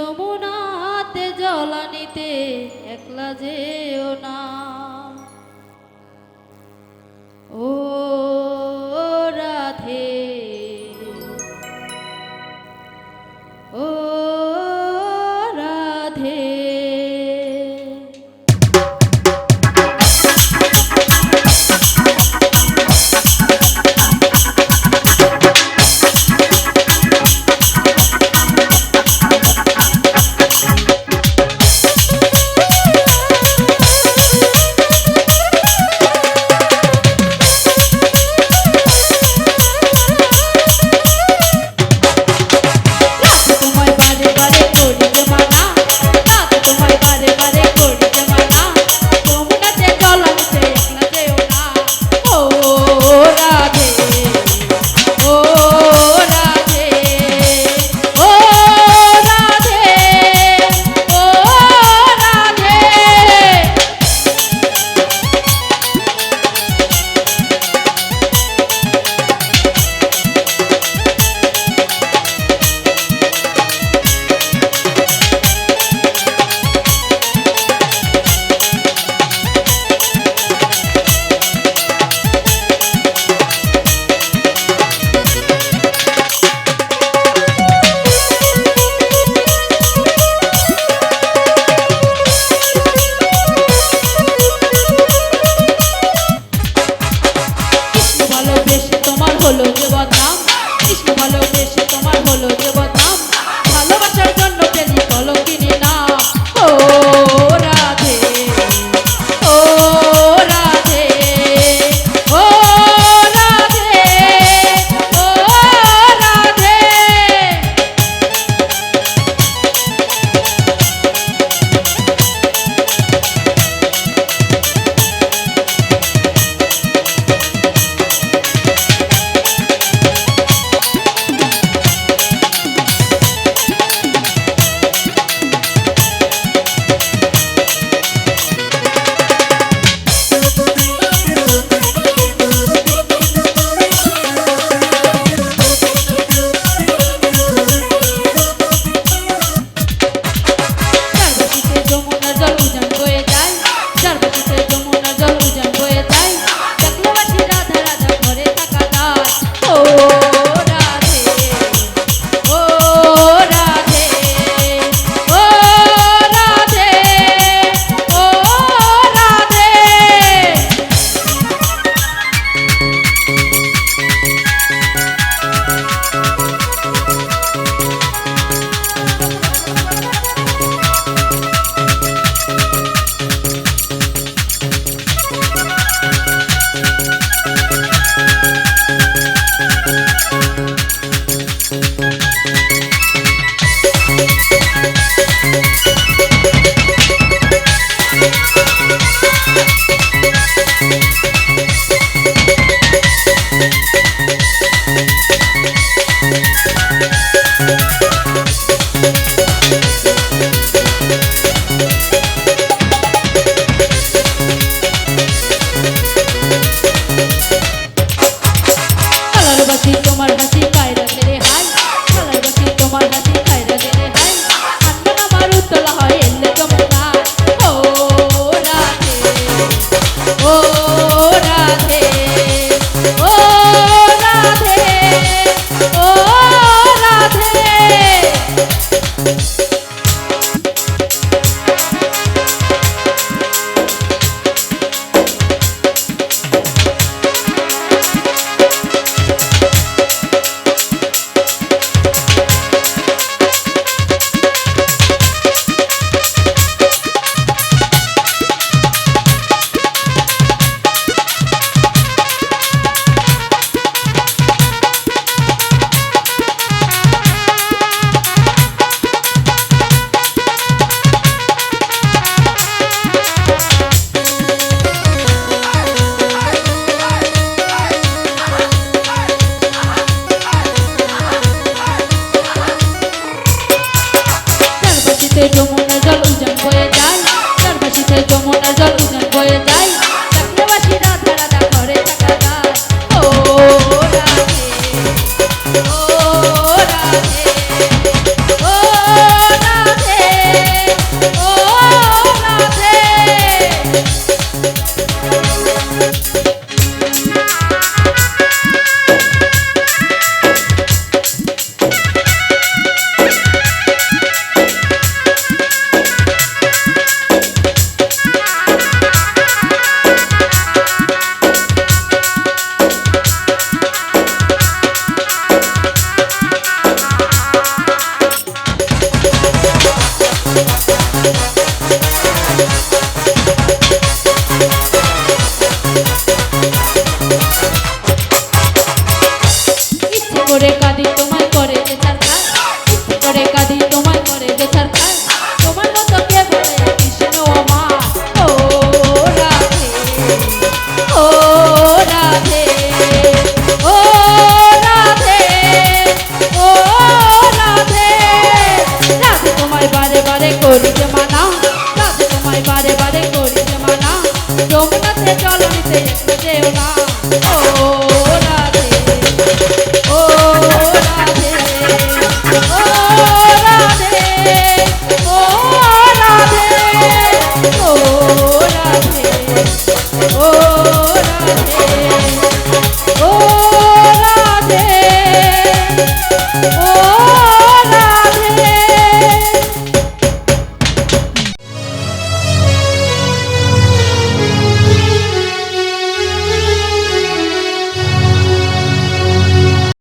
যমুনাতে জলানিতে একলা যেও না। ও হলো যে বদনাম কৃষ্ণ ভালো обратный তোমায় বারে বারে করি যে মানা রাধে তোমায় বারে বারে করি যে মানা যমুনাতে জল নিতে